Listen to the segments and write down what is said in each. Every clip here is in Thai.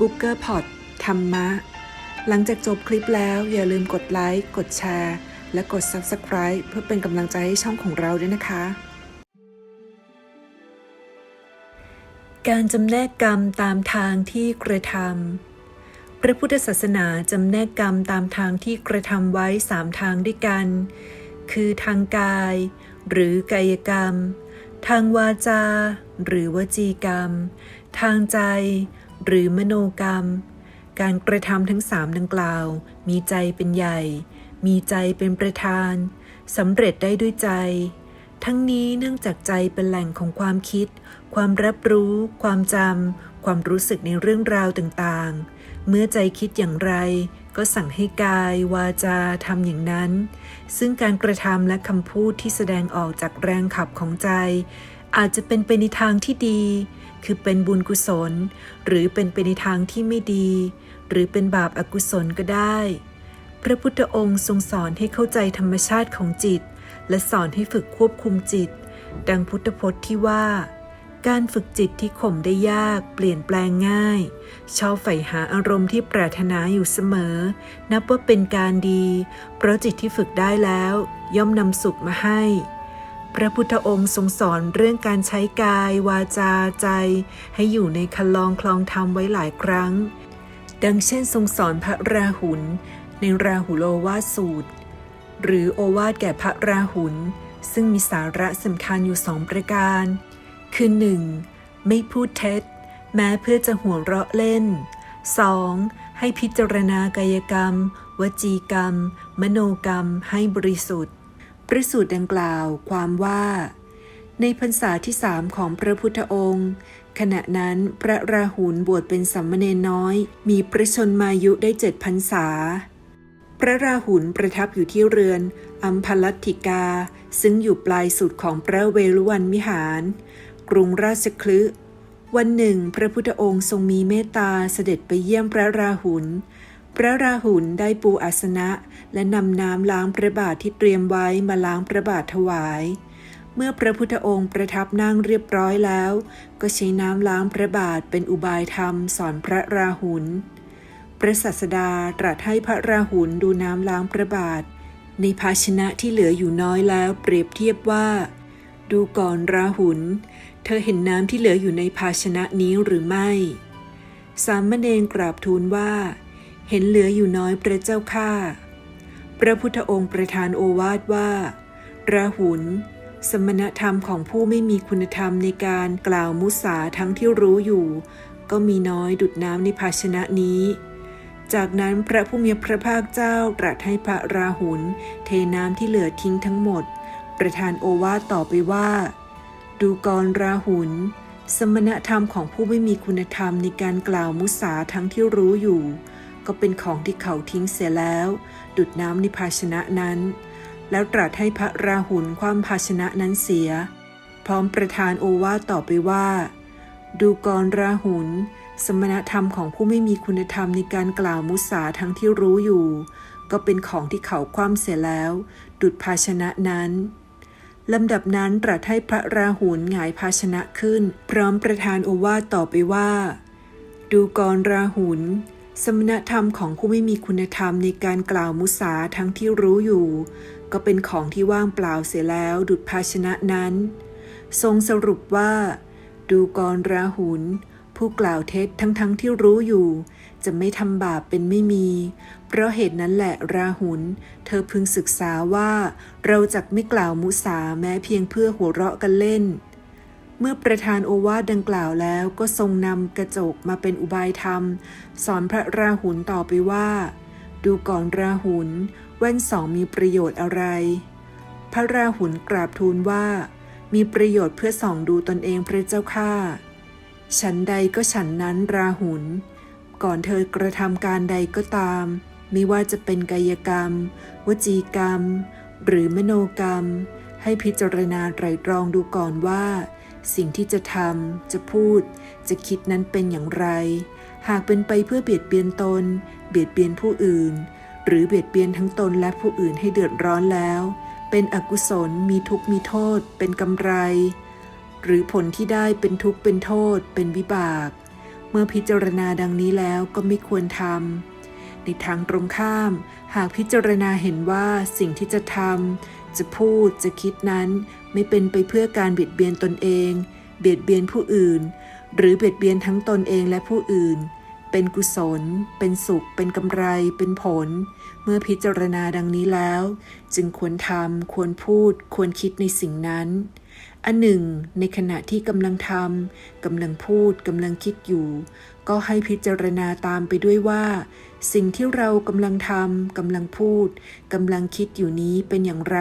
บุ๊กเกอร์พอดธรรมะ หลังจากจบคลิปแล้วอย่าลืมกดไลค์ กดแชร์ และกด Subscribe เพื่อเป็นกำลังใจให้ช่องของเราด้วยนะคะ การจำแนกกรรมตามทางที่กระทำพระพุทธศาสนาจำแนกกรรมตามทางที่กระทำไว้สามทางด้วยกัน คือทางกาย หรือกายกรรม ทางวาจา หรือวจีกรรม ทางใจ หรือมโนกรรม การกระทำทั้งสามดังกล่าว มีใจเป็นใหญ่ มีใจเป็นประธานสำเร็จได้ด้วยใจ ทั้งนี้เนื่องจากใจเป็นแหล่งของความคิด ความรับรู้ ความจำความรู้สึกในเรื่องราวต่างๆ เมื่อใจคิดอย่างไร ก็สั่งให้กาย วาจาทำอย่างนั้น ซึ่งการกระทำและคำพูดที่แสดงออกจากแรงขับของใจ อาจจะเป็นไปในทางที่ดี คือเป็นบุญกุศล หรือเป็นไปในทางที่ไม่ดี หรือเป็นบาปอากุศลก็ได้ พระพุทธองค์ทรงสอนให้เข้าใจธรรมชาติของจิต และสอนให้ฝึกควบคุมจิต ดังพุทธพจน์ที่ว่า การฝึกจิตที่ข่มได้ยาก เปลี่ยนแปลงง่าย ชอบใฝ่หาอารมณ์ที่ปรารถนาอยู่เสมอ นับว่าเป็นการดี เพราะจิตที่ฝึกได้แล้ว ย่อมนำสุขมาให้ พระพุทธองค์ทรงสอนเรื่องการใช้กาย วาจาใจ ให้อยู่ในคันลองคลองธรรมไว้หลายครั้ง ดังเช่นทรงสอนพระราหุลในราหุโลวาสูตร หรือโอวาทแก่พระราหุลซึ่งมีสาระสำคัญอยู่สองประการ คือหนึ่งไม่พูดเท็จ แม้เพื่อจะหัวเราะเล่น 2. ให้พิจารณากายกรรม วจีกรรม มโนกรรมให้บริสุทธิ์ ประสูตรดังกล่าวความว่า ในพรรษาที่สามของพระพุทธองค์ ขณะนั้นพระราหุลบวชเป็นสัมมเนน้อย มีประชนมายุได้เจ็ดพรรษา พระราหุลประทับอยู่ที่เรือนอัมพลัตถิกา ซึ่งอยู่ปลายสุดของพระเวรุวันวิหาร กรุงราชคลึวันหนึ่ง พระพุทธองค์ทรงมีเมตตาเสด็จไปเยี่ยมพระราหุล พระราหุลได้ปูอาสนะ และนำน้ำล้างพระบาทที่เตรียมไว้มาล้างพระบาทถวาย เมื่อพระพุทธองค์ประทับนั่งเรียบร้อยแล้ว ก็ใช้น้ำล้างพระบาทเป็นอุบายธรรมสอนพระราหุล พระศาสดาตรัสให้พระราหุลดูน้ำล้างพระบาท ในภาชนะที่เหลืออยู่น้อยแล้วเปรียบเทียบว่า ดูก่อนราหุล เธอเห็นน้ำที่เหลืออยู่ในภาชนะนี้หรือไม่ สามเณรกราบทูลว่า เห็นเหลืออยู่น้อยพระเจ้าข้าพระพุทธองค์ประทานโอวาทว่าราหุลสมณธรรมของผู้ไม่มีคุณธรรมในการกล่าวมุสาทั้งที่รู้อยู่ ก็มีน้อยดุดน้ำในภาชนะนี้ จากนั้นพระผู้มีพระภาคเจ้าตรัสให้พระราหุลเทน้ำที่เหลือทิ้งทั้งหมด ประทานโอวาทต่อไปว่า ดูกรราหุลสมณธรรมของผู้ไม่มีคุณธรรมในการกล่าวมุสาทั้งที่รู้อยู่ ก็เป็นของที่เขาทิ้งเสียแล้ว ดุดน้ำในภาชนะนั้น แล้วตรัสให้พระราหุลคว่ำภาชนะนั้นเสีย พร้อมประทานโอวาทต่อไปว่า ดูกรราหุลสมณธรรมของผู้ไม่มีคุณธรรมในการกล่าวมุสาทั้งที่รู้อยู่ ก็เป็นของที่เขาคว่ำเสียแล้ว ดุดภาชนะนั้นลำดับนั้นตรัสให้พระราหุลหงายภาชนะขึ้น พร้อมประทานโอวาทต่อไปว่า ดูกรราหุล สมณธรรมของผู้ไม่มีคุณธรรมในการกล่าวมุสาทั้งที่รู้อยู่ ก็เป็นของที่ว่างเปล่าเสียแล้วดุดภาชนะนั้น ทรงสรุปว่า ดูกรราหุลผู้กล่าวเท็จทั้งๆทที่รู้อยู่ จะไม่ทำบาปเป็นไม่มี เพราะเหตุนั้นแหละราหุลเธอพึงศึกษาว่า เราจะไม่กล่าวมุสาแม้เพียงเพื่อหัวเราะกันเล่น เมื่อประธานโอวาทดังกล่าวแล้วก็ทรงนำกระจกมาเป็นอุบายธรรม สอนพระราหุลต่อไปว่า ดูก่อนราหุลแว่นสองมีประโยชน์อะไร พระราหุลกราบทูลว่า มีประโยชน์เพื่อส่องดูตนเองพระเจ้าข้าฉันใดก็ฉันนั้นราหุลก่อนเธอกระทำการใดก็ตาม ไม่ว่าจะเป็นกายกรรม วจีกรรม หรือมโนกรรม ให้พิจารณาไตรตรองดูก่อนว่า สิ่งที่จะทำ จะพูด จะคิดนั้นเป็นอย่างไร หากเป็นไปเพื่อเบียดเบียนตน เบียดเบียนผู้อื่น หรือเบียดเบียนทั้งตนและผู้อื่นให้เดือดร้อนแล้ว เป็นอกุศล มีทุกข์มีโทษ เป็นกำไร หรือผลที่ได้เป็นทุกข์เป็นโทษ เป็นวิบาก เมื่อพิจารณาดังนี้แล้วก็ไม่ควรทำในทางตรงข้าม หากพิจารณาเห็นว่าสิ่งที่จะทำ จะพูดจะคิดนั้นไม่เป็นไปเพื่อการเบียดเบียนตนเอง เบียดเบียนผู้อื่น หรือเบียดเบียนทั้งตนเองและผู้อื่น เป็นกุศล เป็นสุข เป็นกำไร เป็นผล เมื่อพิจารณาดังนี้แล้ว จึงควรทำควรพูด ควรคิดในสิ่งนั้น อันหนึ่ง ในขณะที่กำลังทำกำลังพูดกำลังคิดอยู่ ก็ให้พิจารณาตามไปด้วยว่า สิ่งที่เรากำลังทำกำลังพูดกำลังคิดอยู่นี้เป็นอย่างไร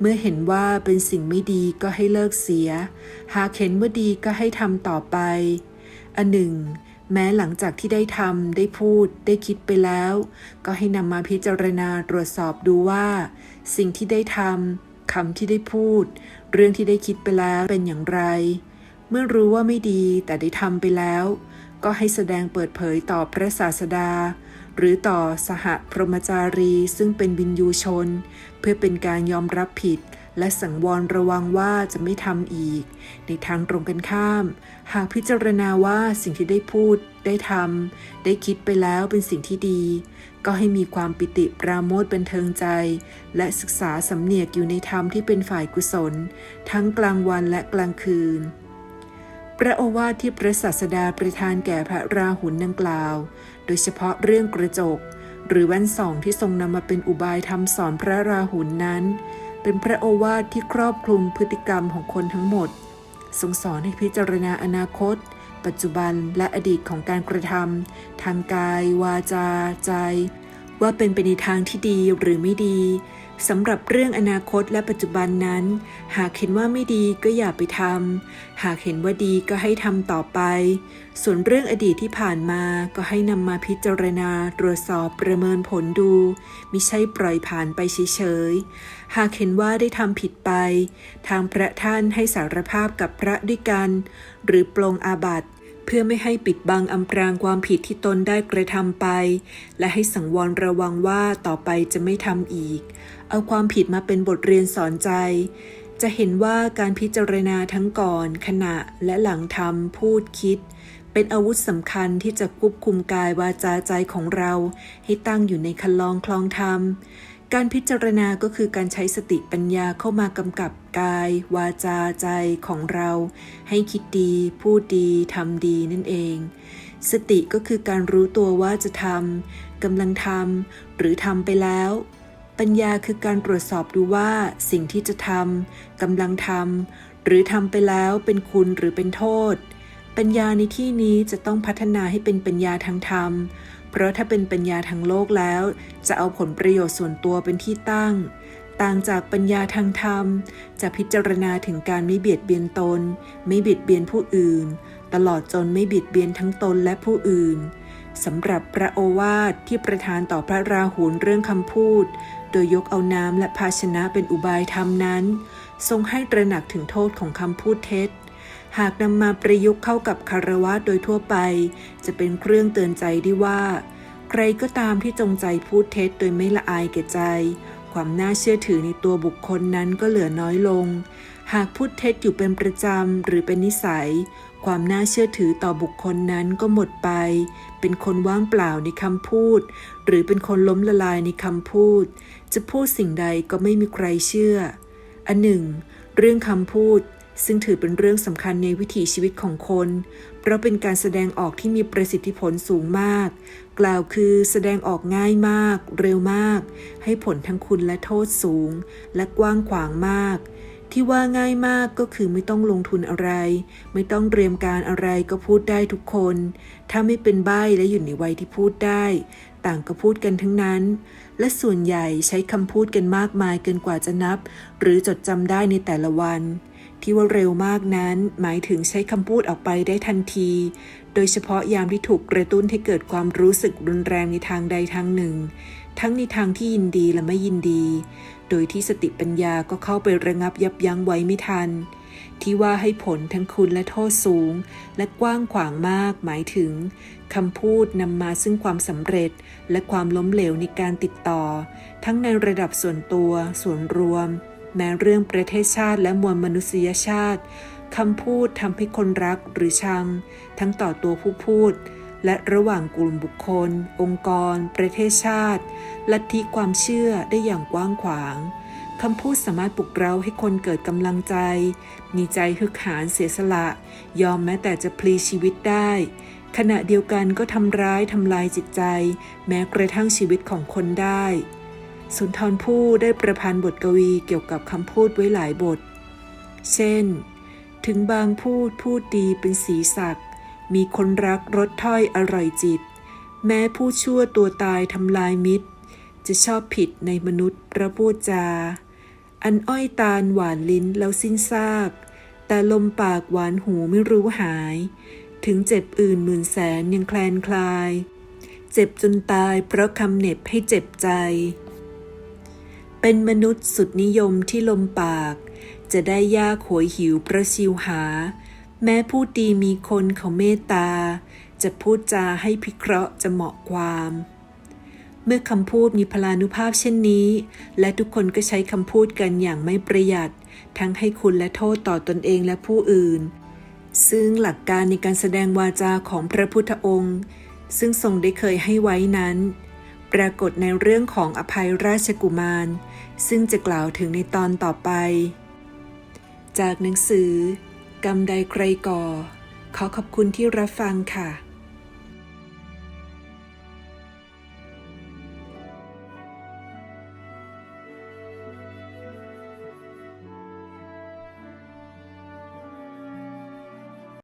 เมื่อเห็นว่าเป็นสิ่งไม่ดีก็ให้เลิกเสีย หากเห็นว่าดีก็ให้ทำต่อไป อันหนึ่งแม้หลังจากที่ได้ทำได้พูดได้คิดไปแล้ว ก็ให้นำมาพิจารณาตรวจสอบดูว่า สิ่งที่ได้ทำ คำที่ได้พูด เรื่องที่ได้คิดไปแล้วเป็นอย่างไร เมื่อรู้ว่าไม่ดีแต่ได้ทำไปแล้ว ก็ให้แสดงเปิดเผยต่อพระศาสดา หรือต่อสหพรหมจารีซึ่งเป็นวินยูชน เพื่อเป็นการยอมรับผิด และสังวรระวังว่าจะไม่ทำอีก ในทางตรงกันข้าม หากพิจารณาว่าสิ่งที่ได้พูด ได้ทำได้คิดไปแล้วเป็นสิ่งที่ดี ก็ให้มีความปิติปราโมทย์บันเทิงใจ และศึกษาสำเนียกอยู่ในธรรมที่เป็นฝ่ายกุศล ทั้งกลางวันและกลางคืนพระโอวาทที่พระศาสดาประทานแก่พระราหุลดังกล่าว โดยเฉพาะเรื่องกระจก หรือแว่นส่องที่ทรงนำมาเป็นอุบายทำสอนพระราหุลนั้น เป็นพระโอวาทที่ครอบคลุมพฤติกรรมของคนทั้งหมด ทรงสอนให้พิจารณาอนาคต ปัจจุบันและอดีตของการกระทำทางกาย วาจา ใจ ว่าเป็นไปในทางที่ดีหรือไม่ดี สำหรับเรื่องอนาคตและปัจจุบันนั้น หากเห็นว่าไม่ดีก็อย่าไปทำ หากเห็นว่าดีก็ให้ทำต่อไป ส่วนเรื่องอดีตที่ผ่านมาก็ให้นำมาพิจารณา ตรวจสอบประเมินผลดูมิใช่ปล่อยผ่านไปเฉยๆ หากเห็นว่าได้ทำผิดไป ทางพระท่านให้สารภาพกับพระด้วยกัน หรือปลงอาบัติ เพื่อไม่ให้ปิดบังอำพรางความผิดที่ตนได้กระทำไป และให้สังวรระวังว่าต่อไปจะไม่ทำอีก เอาความผิดมาเป็นบทเรียนสอนใจ จะเห็นว่าการพิจารณาทั้งก่อน ขณะและหลังทำพูดคิด เป็นอาวุธสำคัญที่จะควบคุมกายวาจาใจของเรา ให้ตั้งอยู่ในคันลองคลองธรรม การพิจารณาก็คือการใช้สติปัญญาเข้ามากำกับกาย วาจาใจของเรา ให้คิดดี พูดดีทำดีนั่นเอง สติก็คือการรู้ตัวว่าจะทำกำลังทำหรือทำไปแล้ว ปัญญาคือการตรวจสอบดูว่าสิ่งที่จะทำกำลังทำหรือทำไปแล้วเป็นคุณหรือเป็นโทษ ปัญญาในที่นี้จะต้องพัฒนาให้เป็นปัญญาทางธรรม เพราะถ้าเป็นปัญญาทางโลกแล้ว จะเอาผลประโยชน์ส่วนตัวเป็นที่ตั้ง ต่างจากปัญญาทางธรรม จะพิจารณาถึงการไม่เบียดเบียนตน ไม่เบียดเบียนผู้อื่น ตลอดจนไม่เบียดเบียนทั้งตนและผู้อื่นสำหรับพระโอวาทที่ประทานต่อพระราหุลเรื่องคำพูด โดยยกเอาน้ำและภาชนะเป็นอุบายธรรมนั้น ทรงให้ตระหนักถึงโทษของคำพูดเท็จ หากนำมาประยุกต์เข้ากับคารวะโดยทั่วไป จะเป็นเครื่องเตือนใจได้ว่า ใครก็ตามที่จงใจพูดเท็จโดยไม่ละอายแก่ใจ ความน่าเชื่อถือในตัวบุคคลนั้นก็เหลือน้อยลง หากพูดเท็จอยู่เป็นประจำหรือเป็นนิสัย ความน่าเชื่อถือต่อบุคคลนั้นก็หมดไป เป็นคนว่างเปล่าในคำพูด หรือเป็นคนล้มละลายในคำพูด จะพูดสิ่งใดก็ไม่มีใครเชื่อ อันหนึ่ง เรื่องคำพูดซึ่งถือเป็นเรื่องสำคัญในวิถีชีวิตของคน เพราะเป็นการแสดงออกที่มีประสิทธิผลสูงมาก กล่าวคือแสดงออกง่ายมาก เร็วมาก ให้ผลทั้งคุณและโทษสูง และกว้างขวางมาก ที่ว่าง่ายมากก็คือไม่ต้องลงทุนอะไร ไม่ต้องเตรียมการอะไรก็พูดได้ทุกคน ถ้าไม่เป็นใบ้และอยู่ในวัยที่พูดได้ ต่างก็พูดกันทั้งนั้น และส่วนใหญ่ใช้คำพูดกันมากมายเกินกว่าจะนับ หรือจดจำได้ในแต่ละวัน ที่ว่าเร็วมากนั้น หมายถึงใช้คำพูดออกไปได้ทันที โดยเฉพาะยามที่ถูกกระตุ้นให้เกิดความรู้สึกรุนแรงในทางใดทางหนึ่ง ทั้งในทางที่ยินดีและไม่ยินดี โดยที่สติปัญญาก็เข้าไประงับยับยั้งไว้ไม่ทัน ที่ว่าให้ผลทั้งคุณและโทษสูง และกว้างขวางมาก หมายถึงคำพูดนำมาซึ่งความสำเร็จและความล้มเหลวในการติดต่อ ทั้งในระดับส่วนตัว ส่วนรวม แม้เรื่องประเทศชาติและมวลมนุษยชาติคำพูดทำให้คนรักหรือชัง ทั้งต่อตัวผู้พูด และระหว่างกลุ่มบุคคล องค์กร ประเทศชาติ ลัทธิความเชื่อได้อย่างกว้างขวางคำพูดสามารถปลุกเร้าให้คนเกิดกำลังใจ มีใจฮึกหาญเสียสละ ยอมแม้แต่จะพลีชีวิตได้ ขณะเดียวกันก็ทำร้ายทำลายจิตใจ แม้กระทั่งชีวิตของคนได้ สุนทรภู่ได้ประพันธ์บทกวีเกี่ยวกับคำพูดไว้หลายบท เช่น ถึงบางพูดพูดดีเป็นสีสัก มีคนรักรสถ้อยอร่อยจิต แม้ผู้ชั่วตัวตายทำลายมิตร จะชอบผิดในมนุษย์ประพูดจา อันอ้อยตาลหวานลิ้นแล้วสิ้นซาก แต่ลมปากหวานหูไม่รู้หาย ถึงเจ็บอื่นหมื่นแสนยังแคลนคลาย เจ็บจนตายเพราะคำเหน็บให้เจ็บใจ เป็นมนุษย์สุดนิยมที่ลมปาก จะได้ยากโหยหิวประชิวหา แม้ผู้ดีมีคนเขาเมตตา จะพูดจาให้พิเคราะห์จะเหมาะความ เมื่อคำพูดมีพลานุภาพเช่นนี้ และทุกคนก็ใช้คำพูดกันอย่างไม่ประหยัด ทั้งให้คุณและโทษต่อตนเองและผู้อื่น ซึ่งหลักการในการแสดงวาจาของพระพุทธองค์ ซึ่งทรงได้เคยให้ไว้นั้น ปรากฏในเรื่องของอภัยราชกุมาร ซึ่งจะกล่าวถึงในตอนต่อไป จากหนังสือ กรรมใดใครก่อ ขอขอบคุณที่รับฟังค่ะ